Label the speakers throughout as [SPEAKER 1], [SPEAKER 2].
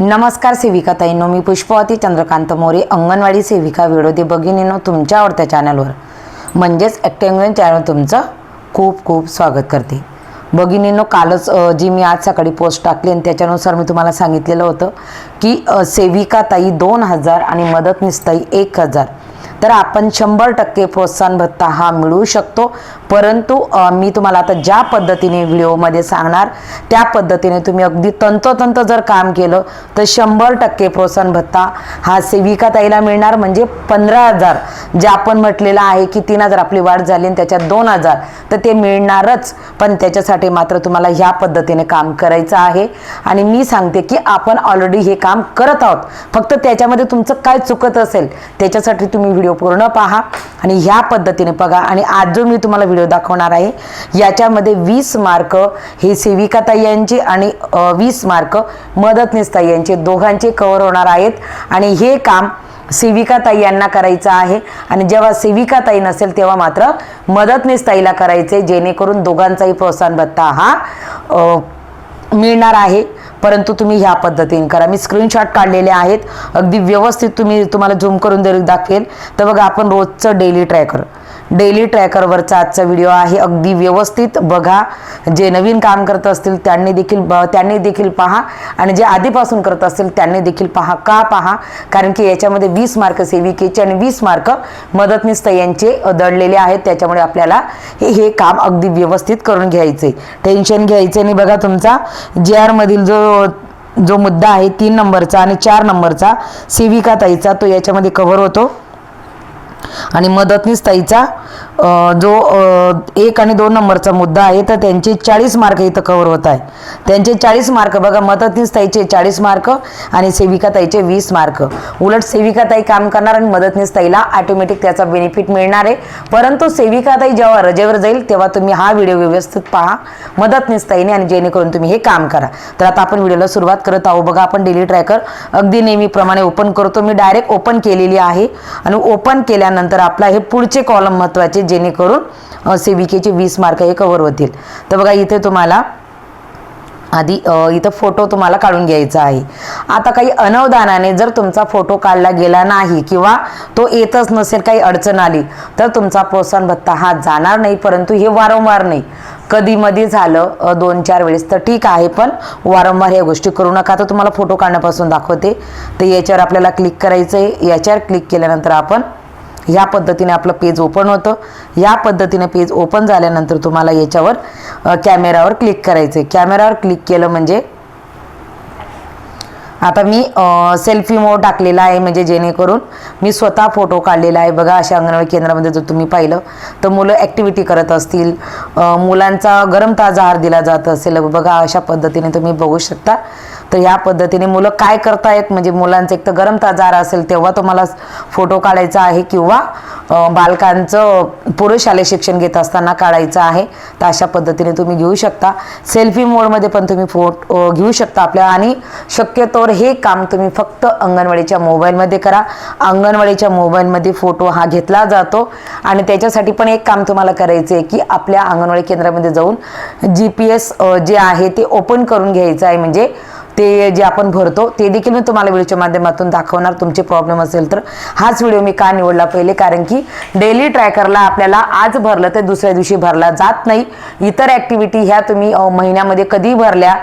[SPEAKER 1] नमस्कार सेविका ताईंनो मी पुष्पवती चंद्रकांत मोरे अंगणवाडी सेविका विरोधी भगिनीनो तुमच्या आवडत्या चॅनलवर म्हणजेच ॲक्टेंगन चॅनल तुमचं खूप खूप स्वागत करते. भगिनीनो कालच जी मी आज सकाळी पोस्ट टाकली आणि त्याच्यानुसार मी तुम्हाला सांगितलेलं होतं की सेविका ताई दोन हजार आणि मदतनीस ताई एक हजार. तर आपण शंभर टक्के प्रोत्साहन भत्ता हा मिळू शकतो. परंतु मी तुम्हाला आता ज्या पद्धतीने व्हिडिओमध्ये सांगणार त्या पद्धतीने तुम्ही अगदी तंतोतंत जर काम केलं तर शंभर टक्के प्रोत्साहन भत्ता हा सेविका ताईला मिळणार. म्हणजे पंधरा हजार जे आपण म्हटलेलं आहे की तीन हजार आपली वाढ झाली आणि त्याच्यात दोन हजार तर ते मिळणारच. पण त्याच्यासाठी मात्र तुम्हाला ह्या पद्धतीने काम करायचं आहे. आणि मी सांगते की आपण ऑलरेडी हे काम करत आहोत. फक्त त्याच्यामध्ये तुमचं काय चुकत असेल त्याच्यासाठी तुम्ही व्हिडिओ पूर्ण पहा आणि ह्या पद्धतीने बघा. आणि आज जो मी तुम्हाला व्हिडिओ दाखवणार आहे. याच्यामध्ये वीस मार्क हे सेविका ताईयांचे आणि वीस मार्क मदतनीसताई यांचे दोघांचे कव्हर होणार आहेत. आणि हे काम सेविका ताई यांना करायचं आहे. आणि जेव्हा सेविका ताई नसेल तेव्हा मात्र मदतनीस ताईला करायचे जेणेकरून दोघांचाही प्रोत्साहन भत्ता हा मिळणार आहे. परंतु तुम्ही ह्या पद्धतीने करा. मी स्क्रीनशॉट काढलेले आहेत. अगदी व्यवस्थित तुम्ही तुम्हाला झूम करून जरी दाखवेल तर बघा आपण रोजचं डेली ट्रॅकर डेली ट्रॅकरवरचा आजचा व्हिडिओ आहे. अगदी व्यवस्थित बघा. जे नवीन काम करत असतील त्यांनी देखील ब- त्यांनी देखील पहा. आणि जे आधीपासून करत असतील त्यांनी देखील पहा. का पहा? कारण की याच्यामध्ये वीस मार्क सेविकेचे आणि वीस मार्क मदतनीस यांचे दडलेले आहेत. त्याच्यामुळे आपल्याला हे हे काम अगदी व्यवस्थित करून घ्यायचे. टेन्शन घ्यायचे आणि बघा तुमचा. जे आरमधील जो जो मुद्दा आहे तीन नंबरचा आणि चार नंबरचा सेविका ताईचा तो याच्यामध्ये कव्हर होतो. आणि मदतनीस ताईचा जो एक आणि दोन नंबरचा मुद्दा आहे तर त्यांचे चाळीस मार्क इथं कव्हर होत आहे. त्यांचे चाळीस मार्क बघा मदतनीस ताईचे चाळीस मार्क आणि सेविका ताईचे वीस मार्क. उलट सेविका ताई काम करणार आणि मदतनीस ताईला ऑटोमॅटिक त्याचा बेनिफिट मिळणार आहे. परंतु सेविका ताई जेव्हा रजेवर जाईल तेव्हा तुम्ही हा व्हिडिओ व्यवस्थित पहा. मदतनीस ताईने आणि जेणेकरून तुम्ही हे काम करा. तर आता आपण व्हिडिओला सुरुवात करत आहोत. बघा आपण डेली ट्रॅकर अगदी नेहमीप्रमाणे ओपन करतो. मी डायरेक्ट ओपन केलेली आहे. आणि ओपन केल्यानंतर आपला हे पुढचे कॉलम महत्त्वाचे जेणेकरून सेविकेचे वीस मार्क हे कव्हर होतील. तर बघा इथे तुम्हाला आधी इथं फोटो तुम्हाला काढून घ्यायचा आहे. आता काही अनवधानाने जर तुमचा फोटो काढला गेला नाही किंवा तो येतच नसेल काही अडचण आली तर तुमचा प्रोत्साहन भत्ता हा जाणार नाही परंतु हे वारंवार नाही. कधी मध्ये झालं दोन चार वेळेस तर ठीक आहे पण वारंवार ह्या गोष्टी करू नका. तर तुम्हाला फोटो काढण्यापासून दाखवते. तर याच्यावर आपल्याला क्लिक करायचं आहे याच्यावर क्लिक केल्यानंतर आपण या पद्धतीने आपलं पेज ओपन होतं. या पद्धतीने पेज ओपन झाल्यानंतर तुम्हाला याच्यावर कॅमेरावर क्लिक करायचं आहे कॅमेरावर क्लिक केलं म्हणजे आता मी सेल्फी मोड टाकलेला आहे म्हणजे जेणेकरून मी स्वतः फोटो काढलेला आहे. बघा अशा अंगणवाडी केंद्रामध्ये जर तुम्ही पाहिलं तर मुलं ॲक्टिव्हिटी करत असतील. मुलांचा गरम ताजा आहार दिला जात असेल. बघा अशा पद्धतीने तुम्ही बघू शकता. तर या पद्धतीने मुलं काय करतायत? म्हणजे मुलांचं एक तर गरम ताजार असेल तेव्हा तुम्हाला फोटो काढायचा आहे किंवा बालकांचं पुरुष शालेय शिक्षण घेत असताना काढायचं आहे. तर अशा पद्धतीने तुम्ही घेऊ शकता. सेल्फी मोडमध्ये पण तुम्ही फोटो घेऊ शकता आपल्या. आणि शक्यतोवर हे काम तुम्ही फक्त अंगणवाडीच्या मोबाईलमध्ये करा. अंगणवाडीच्या मोबाईलमध्ये फोटो हा घेतला जातो. आणि त्याच्यासाठी पण एक काम तुम्हाला करायचं आहे की आपल्या अंगणवाडी केंद्रामध्ये जाऊन जी पी एस जे आहे ते ओपन करून घ्यायचं आहे. म्हणजे ते जे आपण भरतो ते देखील मी तुम्हाला व्हिडिओच्या माध्यमातून दाखवणार. तुमचे प्रॉब्लेम असेल तर हाच व्हिडिओ मी का निवडला पहिले? कारण की डेली ट्रॅकरला आपल्याला आज भरलं तर दुसऱ्या दिवशी भरला जात नाही. इतर ॲक्टिव्हिटी ह्या तुम्ही महिन्यामध्ये कधी भरल्या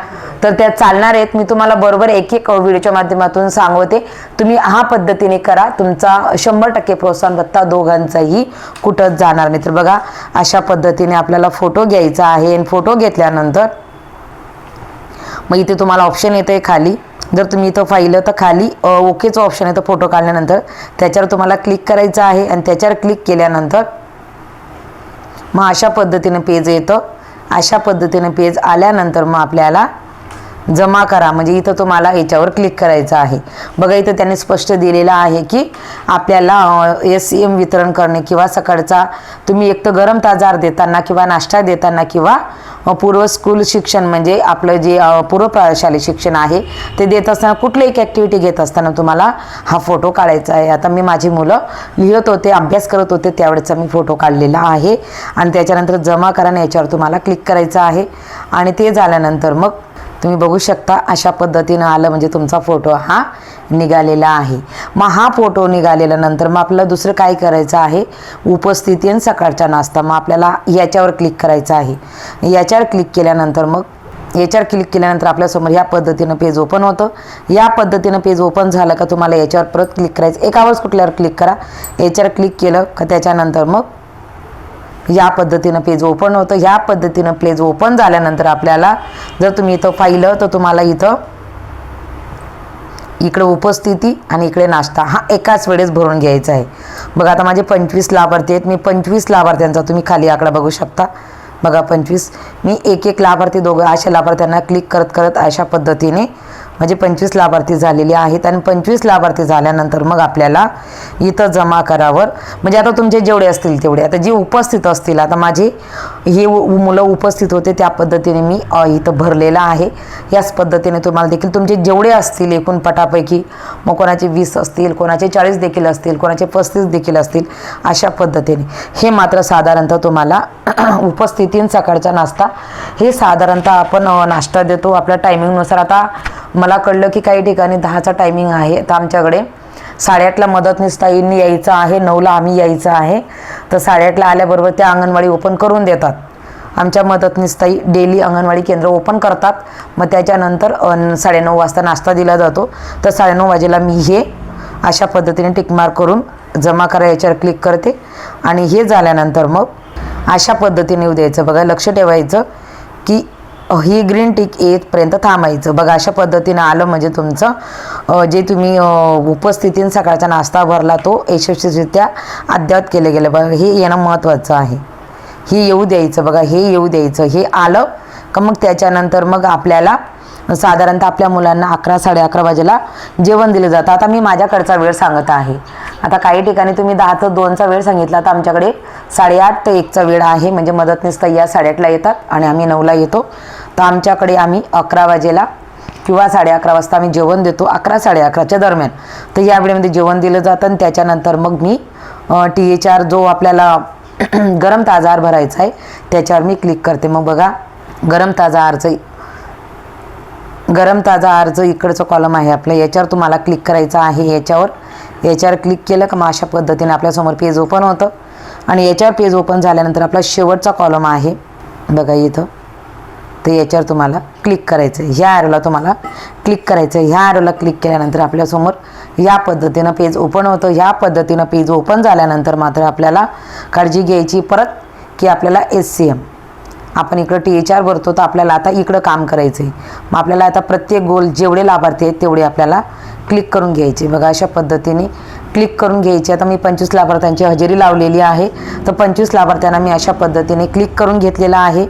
[SPEAKER 1] तर त्या चालणार आहेत. मी तुम्हाला बरोबर एक एक व्हिडिओच्या माध्यमातून सांगवते तुम्ही हा पद्धतीने करा. तुमचा शंभर टक्के प्रोत्साहन भत्ता दोघांचाही कुठंच जाणार नाही. तर बघा अशा पद्धतीने आपल्याला फोटो घ्यायचा आहे. आणि फोटो घेतल्यानंतर मग इथे तुम्हाला ऑप्शन येतं आहे खाली. जर तुम्ही इथं पाहिलं तर खाली ओकेचं ऑप्शन येतं फोटो काढल्यानंतर. त्याच्यावर तुम्हाला क्लिक करायचं आहे आणि त्याच्यावर क्लिक केल्यानंतर मग अशा पद्धतीनं पेज येतं. अशा पद्धतीनं पेज आल्यानंतर मग आपल्याला जमा करा. म्हणजे इथं तुम्हाला याच्यावर क्लिक करायचं आहे. बघा इथं त्यांनी स्पष्ट दिलेलं आहे की आपल्याला एस एम वितरण करणे किंवा सकाळचा तुम्ही एक तर गरम ताजार देताना किंवा नाश्ता देताना किंवा पूर्व स्कूल शिक्षण म्हणजे आपलं जे पूर्व प्राशालेय शिक्षण आहे ते देत असताना कुठली एक ॲक्टिव्हिटी घेत असताना तुम्हाला हा फोटो काढायचा आहे. आता मी माझी मुलं लिहित होते अभ्यास करत होते त्यावेळेचा मी फोटो काढलेला आहे. आणि त्याच्यानंतर जमा करा याच्यावर तुम्हाला क्लिक करायचं आहे. आणि ते झाल्यानंतर मग तुम्ही बघू शकता अशा पद्धतीनं आलं म्हणजे तुमचा फोटो हा निघालेला आहे. मग हा फोटो निघालेल्यानंतर मग आपल्याला दुसरं काय करायचं आहे? उपस्थिती आणि सकाळचा नाश्ता. मग आपल्याला याच्यावर क्लिक करायचं आहे. याच्यावर क्लिक केल्यानंतर मग याच्यावर क्लिक केल्यानंतर आपल्यासमोर ह्या पद्धतीनं पेज ओपन होतं. या पद्धतीनं पेज ओपन झालं का तुम्हाला याच्यावर परत क्लिक करायचं. एकावरच कुठल्यावर क्लिक करा. याच्यावर क्लिक केलं का त्याच्यानंतर मग या पद्धतीनं पेज ओपन होतं. ह्या पद्धतीनं पेज ओपन झाल्यानंतर आपल्याला जर तुम्ही इथं पाहिलं तर तुम्हाला इथं इकडे उपस्थिती आणि इकडे नाश्ता हा एकाच वेळेस भरून घ्यायचा आहे. बघा आता माझे पंचवीस लाभार्थी आहेत. मी पंचवीस लाभार्थ्यांचा तुम्ही खाली आकडा बघू शकता. बघा पंचवीस. मी एक एक लाभार्थी दोघं अशा लाभार्थ्यांना क्लिक करत करत अशा पद्धतीने म्हणजे पंचवीस लाभार्थी झालेले आहेत आणि पंचवीस लाभार्थी झाल्यानंतर मग आपल्याला इथं जमा करावर म्हणजे आता तुमचे जेवढे असतील तेवढे. आता जे उपस्थित असतील आता माझे हे उ- मुलं उपस्थित होते त्या पद्धतीने मी इथं भरलेलं आहे. याच पद्धतीने तुम्हाला देखील तुमचे जेवढे असतील एकूण पटापैकी मग कोणाचे वीस असतील कोणाचे चाळीस देखील असतील कोणाचे पस्तीस देखील असतील अशा पद्धतीने. हे मात्र साधारणतः तुम्हाला उपस्थितीन सकाळचा नाश्ता. हे साधारणतः आपण नाश्ता देतो. आपल्या टायमिंगनुसार आता मला कळलं की काही ठिकाणी दहाचा टायमिंग आहे तर आमच्याकडे साडेआठला मदतनीस ताईंनी यायचं आहे. नऊला आम्ही यायचं आहे. तर साडेआठला आल्याबरोबर त्या अंगणवाडी ओपन करून देतात. आमच्या मदतनीसताई डेली अंगणवाडी केंद्र ओपन करतात. मग त्याच्यानंतर साडेनऊ वाजता नाश्ता दिला जातो. तर साडेनऊ वाजेला मी हे अशा पद्धतीने टिकमार्क करून जमा करा याच्यावर क्लिक करते. आणि हे झाल्यानंतर मग अशा पद्धतीने येऊ द्यायचं. बघा लक्ष ठेवायचं की ही ग्रीन टिक येतपर्यंत थांबायचं. बघा अशा पद्धतीनं आलं म्हणजे तुमचं जे तुम्ही उपस्थितीन सकाळचा नाश्ता भरला तो यशस्वीरित्या अद्यावत केलं गेलं. बघा हे येणं महत्त्वाचं आहे. हे येऊ द्यायचं बघा हे येऊ द्यायचं. हे आलं का मग त्याच्यानंतर मग आपल्याला साधारणतः आपल्या मुलांना अकरा साडे अकरा वाजेला जेवण दिलं जातं. आता मी माझ्याकडचा वेळ सांगत आहे. आता काही ठिकाणी तुम्ही दहा ते दोनचा वेळ सांगितला तर आमच्याकडे साडेआठ ते एकचा वेळ आहे. म्हणजे मदतनीस ताई या साडेआठला येतात आणि आम्ही नऊला येतो. तर आमच्याकडे आम्ही अकरा वाजेला किंवा साडे अकरा वाजता आम्ही जेवण देतो अकरा साडे अकराच्या दरम्यान. तर या वेळेमध्ये जेवण दिलं जातं आणि त्याच्यानंतर मग मी टी एच आर जो आपल्याला गरम ताजा आहार भरायचा आहे त्याच्यावर मी क्लिक करते. मग बघा गरम ताजा आहारचं गरम ताजा आहारचं इकडचं कॉलम आहे आपलं. याच्यावर तुम्हाला क्लिक करायचं आहे याच्यावर. याच्यावर क्लिक केलं का मग अशा पद्धतीने आपल्यासमोर पेज ओपन होतं. आणि याच्यावर पेज ओपन झाल्यानंतर आपला शेवटचा कॉलम आहे. बघा इथं. तर याच्यावर तुम्हाला क्लिक करायचं आहे ह्या ॲरोला तुम्हाला क्लिक करायचं आहे ह्या ॲरोला क्लिक केल्यानंतर आपल्यासमोर या पद्धतीनं पेज ओपन होतं. ह्या पद्धतीनं पेज ओपन झाल्यानंतर मात्र आपल्याला काळजी घ्यायची परत की आपल्याला एस सी एम आपण इकडं टी एच आर भरतो तर आपल्याला आता इकडं काम करायचं आहे मग आपल्याला आता प्रत्येक गोल जेवढे लाभार्थी आहेत तेवढे आपल्याला क्लिक करून घ्यायचे. बघा अशा पद्धतीने क्लिक करून घ्यायचे. आता मी पंचवीस लाभार्थ्यांची हजेरी लावलेली आहे. तर पंचवीस लाभार्थ्यांना मी अशा पद्धतीने क्लिक करून घेतलेला आहे.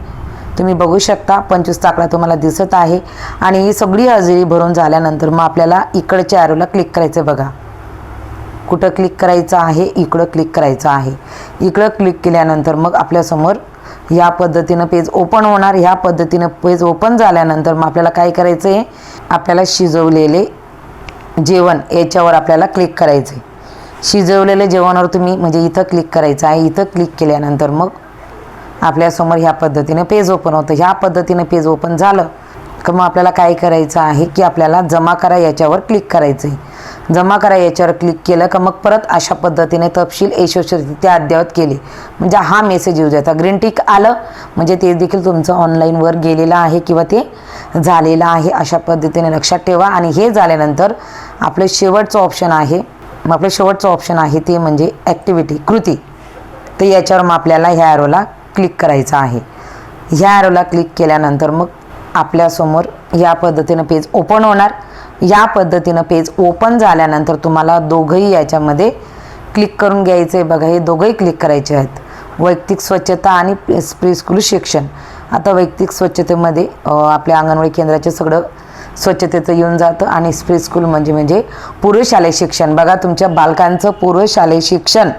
[SPEAKER 1] तुम्ही बघू शकता पंचवीस आकडा तुम्हाला दिसत आहे. आणि ही सगळी हजेरी भरून झाल्यानंतर मग आपल्याला इकडच्या ॲरोला क्लिक करायचं बघा. कुठं क्लिक करायचं आहे? इकडं क्लिक करायचं आहे. इकडं क्लिक केल्यानंतर मग आपल्यासमोर या पद्धतीनं पेज ओपन होणार. ह्या पद्धतीनं पेज ओपन झाल्यानंतर मग आपल्याला काय करायचं आहे? आपल्याला शिजवलेले जेवण याच्यावर आपल्याला क्लिक करायचं आहे. शिजवलेले जेवणावर तुम्ही म्हणजे इथं क्लिक करायचं आहे. इथं क्लिक केल्यानंतर मग आपल्यासमोर ह्या पद्धतीने पेज ओपन होतं. ह्या पद्धतीने पेज ओपन झालं का मग आपल्याला काय करायचं आहे की आपल्याला जमा करा याच्यावर क्लिक करायचं आहे जमा करा याच्यावर क्लिक केलं का मग परत अशा पद्धतीने तपशील यशस्वीरित्या अद्ययावत केले. म्हणजे हा मेसेज येऊ द्यायचा ग्रीन टिक आलं म्हणजे ते देखील तुमचं ऑनलाईनवर गेलेलं आहे किंवा ते झालेलं आहे अशा पद्धतीने लक्षात ठेवा. आणि हे झाल्यानंतर आपलं शेवटचं ऑप्शन आहे मग आपलं शेवटचं ऑप्शन आहे ते म्हणजे ॲक्टिव्हिटी कृती. तर याच्यावर मग आपल्याला ह्या ॲरोला क्लिक करायचं आहे. ह्या ॲरोला क्लिक केल्यानंतर मग आपल्यासमोर या पद्धतीनं पेज ओपन होणार. या पद्धतीनं पेज ओपन झाल्यानंतर तुम्हाला दोघंही याच्यामध्ये क्लिक करून घ्यायचे आहे बघा हे दोघंही क्लिक करायचे आहेत. वैयक्तिक स्वच्छता आणि प्रीस्कूल शिक्षण. आता वैयक्तिक स्वच्छतेमध्ये आपल्या अंगणवाडी केंद्राचे सगळं स्वच्छतेचं येऊन जातं आणि प्रीस्कूल म्हणजे म्हणजे पूर्वशालेय शिक्षण. बघा तुमच्या बालकांचं पूर्वशालेय शिक्षण.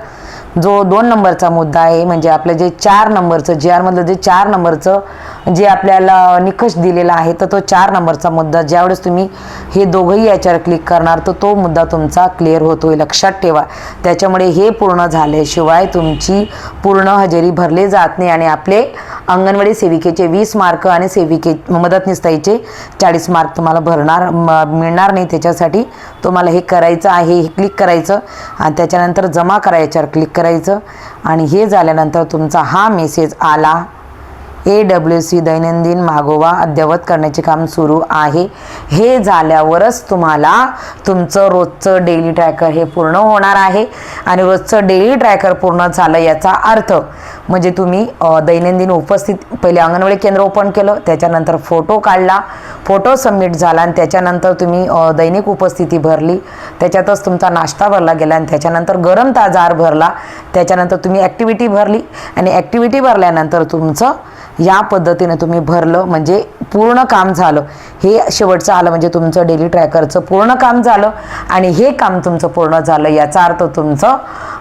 [SPEAKER 1] जो दोन नंबरचा मुद्दा आहे म्हणजे आपलं जे चार नंबरचं जे आरमधलं जे चार नंबरचं जे आपल्याला निकष दिलेला आहे तर तो चार नंबरचा मुद्दा ज्यावेळेस तुम्ही हे दोघंही याच्यावर क्लिक करणार तर तो मुद्दा तुमचा क्लिअर होतो आहे लक्षात ठेवा. त्याच्यामुळे हे पूर्ण झाल्याशिवाय तुमची पूर्ण हजेरी भरले जात नाही आणि आपले अंगणवाडी सेविकेचे वीस मार्क आणि सेविके मदतनीस चाळीस मार्क तुम्हाला भरणार म- मिळणार नाही त्याच्यासाठी. तुम्हाला हे करायचं आहे हे क्लिक करायचं आणि त्याच्यानंतर जमा करायच्यावर क्लिक करायचं. आणि हे झाल्यानंतर तुमचा हा मेसेज आला. ए डब्ल्यू सी दैनंदिन मागोवा अद्ययावत करण्याचे काम सुरू आहे. हे झाल्यावरच तुम्हाला तुमचं रोजचं डेली ट्रॅकर हे पूर्ण होणार आहे. आणि रोजचं डेली ट्रॅकर पूर्ण झालं याचा अर्थ म्हणजे तुम्ही दैनंदिन उपस्थित पहिले अंगणवाडी केंद्र ओपन केलं त्याच्यानंतर फोटो काढला फोटो सबमिट झाला आणि त्याच्यानंतर तुम्ही दैनिक उपस्थिती भरली. त्याच्यातच तुमचा नाश्ता भरला गेला आणि त्याच्यानंतर गरम ताजार भरला. त्याच्यानंतर तुम्ही ॲक्टिव्हिटी भरली आणि ॲक्टिव्हिटी भरल्यानंतर तुमचं या पद्धतीने तुम्ही भरलं म्हणजे पूर्ण काम झालं. हे शेवटचं आलं म्हणजे तुमचं डेली ट्रॅकरचं पूर्ण काम झालं आणि हे काम तुमचं पूर्ण झालं. याचा अर्थ तुमचं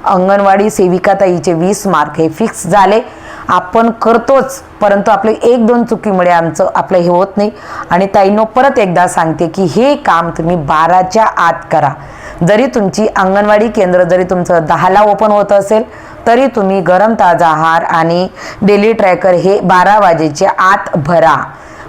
[SPEAKER 1] अंगणवाडी सेविका ताईचे वीस मार्क हे फिक्स झाले. आपण करतोच परंतु आपले एक दोन चुकीमुळे आमचं आपलं हे होत नाही. आणि ताईनो परत एकदा सांगते की हे काम तुम्ही बाराच्या आत करा. जरी तुमची अंगणवाडी केंद्र जरी तुमचं दहाला ओपन होत असेल तरी तुम्ही गरम ताजा आहार आणि डेली ट्रॅकर हे बारा वाजेच्या आत भरा.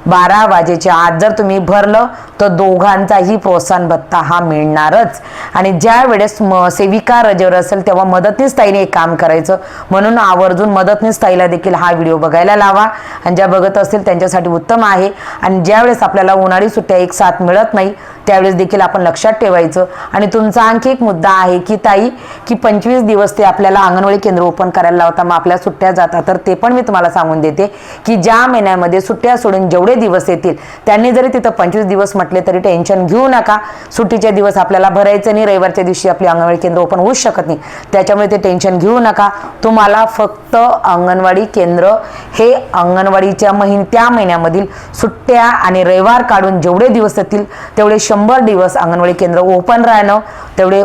[SPEAKER 1] बारा वाजेच्या आत जर तुम्ही भरलं तर दोघांचाही प्रोत्साहन भत्ता हा मिळणारच. आणि ज्या वेळेस म सेविका रजेवर असेल तेव्हा मदतनीस ताईने एक काम करायचं. म्हणून आवर्जून मदतनीस ताईला देखील हा व्हिडिओ बघायला लावा. आणि ज्या बघत असतील त्यांच्यासाठी उत्तम आहे. आणि ज्यावेळेस आपल्याला उन्हाळी सुट्ट्या एक साथ मिळत नाही त्यावेळेस देखील आपण लक्षात ठेवायचं. आणि तुमचा आणखी एक मुद्दा आहे की ताई की पंचवीस दिवस ते आपल्याला अंगणवाडी केंद्र ओपन करायला लावता मग आपल्या सुट्ट्या जातात. तर ते पण मी तुम्हाला सांगून देते की ज्या महिन्यामध्ये सुट्ट्या सोडून जेवढे दिवस येतील त्यांनी जरी तिथं पंचवीस दिवस म्हटले तरी टेन्शन घेऊ नका. सुट्टीचे दिवस आपल्याला भरायचं नाही रविवारच्या दिवशी आपली अंगणवाडी केंद्र ओपन होऊ शकत नाही. त्याच्यामुळे ते टेन्शन घेऊ नका. तुम्हाला फक्त अंगणवाडी केंद्र हे अंगणवाडीच्या महिन त्या महिन्यामधील सुट्ट्या आणि रविवार काढून जेवढे दिवस येतील तेवढे शंभर दिवस अंगणवाडी केंद्र ओपन राहणं तेवढे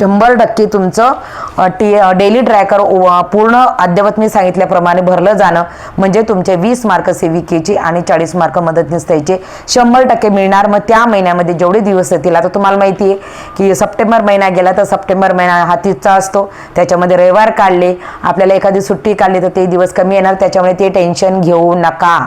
[SPEAKER 1] शंभर टक्के तुमचं टी डेली ट्रॅकर पूर्ण अद्ययावत मी सांगितल्याप्रमाणे भरलं जाणं म्हणजे तुमचे वीस मार्क सेविकेचे आणि चाळीस मार्क मदतनीस द्यायचे शंभर टक्के मिळणार. मग त्या महिन्यामध्ये जेवढे दिवस येतील आता तुम्हाला माहिती आहे की सप्टेंबर महिना गेला तर सप्टेंबर महिना हा तिथचा असतो. त्याच्यामध्ये रविवार काढले आपल्याला एखादी सुट्टी काढली तर ते दिवस कमी येणार त्याच्यामुळे ते टेन्शन घेऊ नका.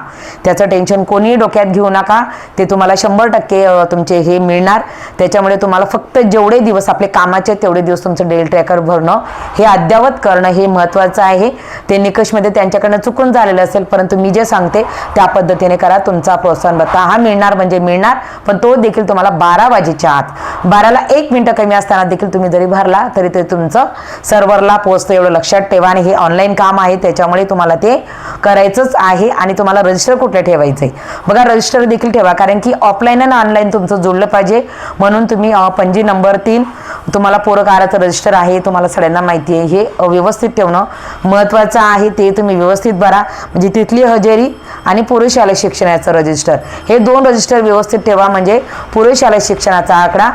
[SPEAKER 1] त्याचं टेन्शन कोणीही डोक्यात घेऊ नका. ते तुम्हाला शंभर टक्के तुमचे हे मिळणार. त्याच्यामुळे तुम्हाला फक्त जेवढे दिवस आपले कामाचे आहेत, तेवढे दिवस तुमचं डेल ट्रॅकर भरणं हे अद्यावत करणं हे महत्त्वाचं आहे. ते निकषमध्ये त्यांच्याकडनं चुकून झालेलं असेल परंतु मी जे सांगते त्या पद्धतीने करा तुमचा प्रोत्साहन भत्ता हा मिळणार म्हणजे मिळणार पण तो देखील तुम्हाला बारा वाजेच्या आत. बाराला एक मिनटं कमी असताना देखील तुम्ही जरी भरला तरी ते तुमचं सर्व्हरला पोहोचतं एवढं लक्षात ठेवा आणि हे ऑनलाईन काम आहे त्याच्यामुळे तुम्हाला ते करायचंच आहे आणि तुम्हाला रजिस्टर कुठे ठेवायचं आहे बघा रजिस्टर देखील ठेवा कारण की ऑफलाईन आणि ऑनलाईन तुमचं जुळलं पाहिजे. म्हणून तुम्ही पणजी नंबर तीन तुम्हाला पूरक आहाराचं रजिस्टर आहे तुम्हाला सगळ्यांना माहिती आहे. हे व्यवस्थित ठेवणं महत्त्वाचं आहे ते तुम्ही व्यवस्थित भरा. म्हणजे तिथली हजेरी आणि पुरुषशालय शिक्षणाचं रजिस्टर हे दोन रजिस्टर व्यवस्थित ठेवा म्हणजे पुरुषशालय शिक्षणाचा आकडा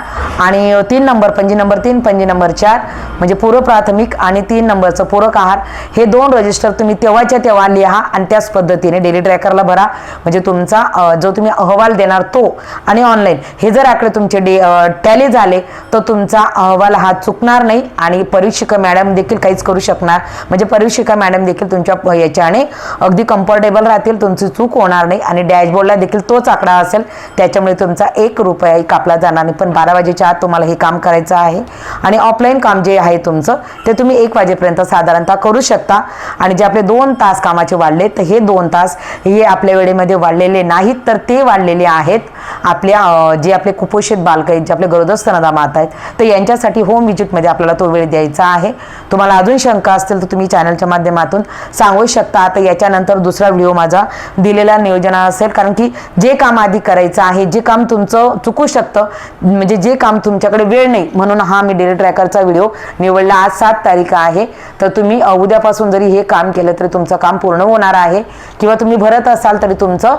[SPEAKER 1] आणि तीन नंबर पंजी नंबर तीन पंजी नंबर चार म्हणजे पूर्व प्राथमिक आणि तीन नंबरचं पूरक आहार. हे दोन रजिस्टर तुम्ही तेव्हाच्या तेव्हा लिहा आणि त्याच पद्धतीने डेली ट्रॅकरला भरा. म्हणजे तुमचा जो तुम्ही अहवाल देणार तो आणि ऑनलाईन हे जर आकडे तुमचे डे टॅली झाले तर तुमचा अहवाल हा चुकणार नाही आणि परीक्षिका मॅडम देखील काहीच करू शकणार. म्हणजे परीक्षिका मॅडम देखील तुमच्या याच्याने अगदी कम्फर्टेबल राहतील तुमची चूक होणार नाही आणि डॅशबोर्डला देखील तोच आकडा असेल. त्याच्यामुळे तुमचा एक रुपयाही कापला जाणार नाही. पण बारा वाजेच्या आत तुम्हाला हे काम करायचं आहे आणि ऑफलाईन काम जे आहे तुमचं ते तुम्ही एक वाजेपर्यंत साधारणतः करू शकता. आणि जे आपले दोन तास कामाचे वाढले तर हे दोन तास हे आपल्या वेळेमध्ये वाढलेले नाहीत तर ते वाढलेले आहेत. आपल्या जे आपले कुपोषित बालक आहेत जे आपले गरोदर स्तनदा माता आहेत तर त्यांच्यासाठी होम विजिटमध्ये आपल्याला तो वेळ द्यायचा आहे. तुम्हाला अजून शंका असतील तर तुम्ही चॅनलच्या माध्यमातून सांगू शकता. आता याच्यानंतर दुसरा व्हिडिओ माझा दिलेला नियोजना असेल कारण की जे काम आधी करायचं आहे जे काम तुमचं चुकू शकतं म्हणजे जे काम तुमच्याकडे वेळ नाही म्हणून हा मी डेली ट्रॅकरचा व्हिडिओ निवडला. आज सात तारीख आहे. तर तुम्ही उद्यापासून जरी हे काम केलं तरी तुमचं काम पूर्ण होणार आहे. किंवा तुम्ही भरत असाल तरी तुमचं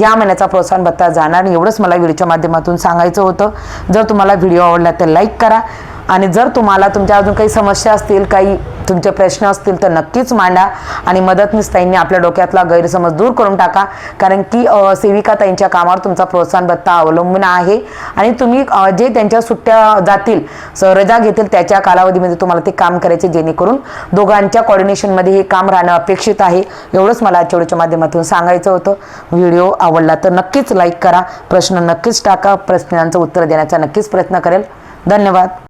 [SPEAKER 1] या महिन्याचा प्रोत्साहन भत्ता जाणार. एवढंच मला व्हिडिओच्या माध्यमातून सांगायचं होतं. जर तुम्हाला व्हिडिओ आवडला तर लाईक करा. आणि जर तुम्हाला तुमच्या अजून काही समस्या असतील काही तुमचे प्रश्न असतील तर नक्कीच मांडा आणि मदतनीस ताईंनी आपल्या डोक्यातला गैरसमज दूर करून टाका. कारण की सेविका ताईंच्या कामावर तुमचा प्रोत्साहन भत्ता अवलंबून आहे. आणि तुम्ही जे त्यांच्या सुट्ट्या जातील स- रजा घेतील त्याच्या कालावधीमध्ये तुम्हाला ते काम करायचे जेणेकरून दोघांच्या कॉर्डिनेशनमध्ये हे काम राहणं अपेक्षित आहे. एवढंच मला आजच्या माध्यमातून सांगायचं होतं. व्हिडिओ आवडला तर नक्कीच लाईक करा. प्रश्न नक्कीच टाका. प्रश्नांचं उत्तर देण्याचा नक्कीच प्रयत्न करेल. धन्यवाद.